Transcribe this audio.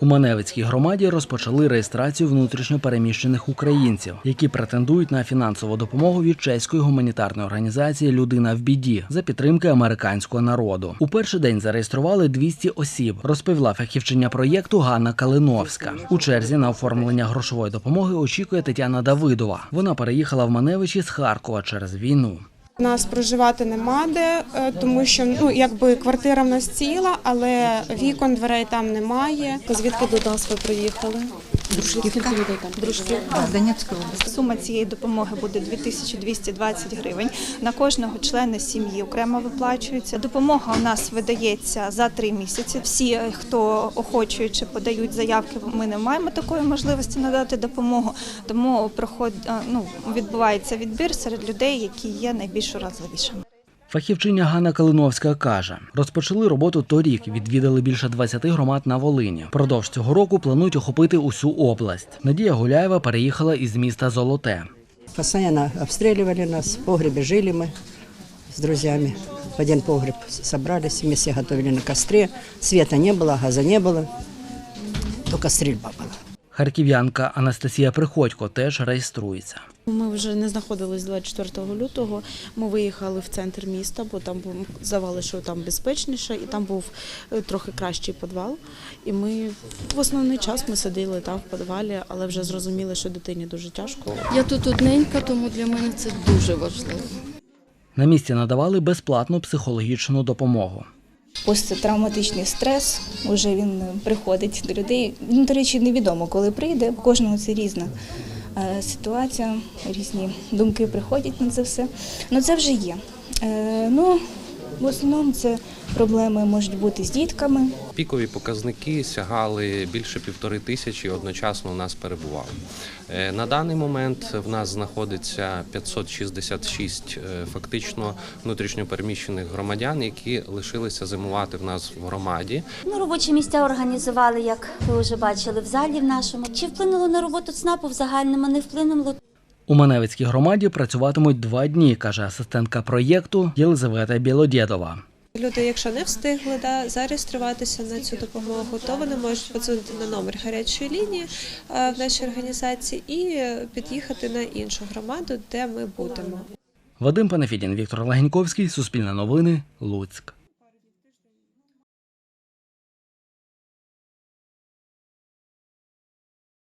У Маневицькій громаді розпочали реєстрацію внутрішньо переміщених українців, які претендують на фінансову допомогу від чеської гуманітарної організації Людина в біді за підтримки американського народу. У перший день зареєстрували 200 осіб, розповіла фахівчиня проєкту Ганна Калиновська. У черзі на оформлення грошової допомоги очікує Тетяна Давидова. Вона переїхала в Маневичі з Харкова через війну. У нас проживати нема де, е, тому що ну якби квартира в нас ціла, але вікон, дверей там немає. Звідки до нас ви приїхали? Дружківка. Дружківка. з Донецької області. Сума цієї допомоги буде 2220 гривень. На кожного члена сім'ї окремо виплачується. Допомога у нас видається за три місяці. Всі, е, хто охочуючи подають заявки, ми не маємо такої можливості надати допомогу. Тому проход, е, ну, відбувається відбір серед людей, які є найбільш уразливішими. Фахівчиня Ганна Калиновська каже, розпочали роботу торік, відвідали більше 20 громад на Волині. Продовж цього року планують охопити усю область. Надія Гуляєва переїхала із міста Золоте. Постоянно обстреливали нас, в погребе жили мы с друзьями. В один погреб собрались, вместе готовили на костре. Света не было, газа не было, только стрельба была. Харків'янка Анастасія Приходько теж реєструється. Ми вже не знаходились 24 лютого. Ми виїхали в центр міста, бо там здавали, що там безпечніше, і там був е, трохи кращий підвал. І ми в основний час ми сиділи там в підвалі, але вже зрозуміли, що дитині дуже тяжко. Я тут одненька, тому для мене це дуже важливо. На місці надавали безплатну психологічну допомогу. Посттравматичний стрес, вже він приходить до людей. Ну, до речі, невідомо, коли прийде. У кожного це різна е, ситуація, різні думки приходять на це все. Ну це вже є. Е, Ну, в основному це проблеми можуть бути з дітками, Пікові показники сягали більше півтори тисячі одночасно у нас перебувало. Е, На даний момент в нас знаходиться 566 е, фактично внутрішньопереміщених громадян, які лишилися зимувати в нас в громаді. Ну, робочі місця організували, як ви вже бачили, в залі в нашому. Чи вплинуло на роботу ЦНАПу в загальному? Не вплинуло. У Маневицькій громаді працюватимуть два дні, каже асистентка проєкту Єлизавета Білодєдова. Люди, якщо не встигли да, зареєструватися на цю допомогу, то вони можуть подзвонити на номер гарячої лінії е, в нашій організації і під'їхати на іншу громаду, де ми будемо. Вадим Панафідін, Віктор Лагіньковський, Суспільне новини, Луцьк.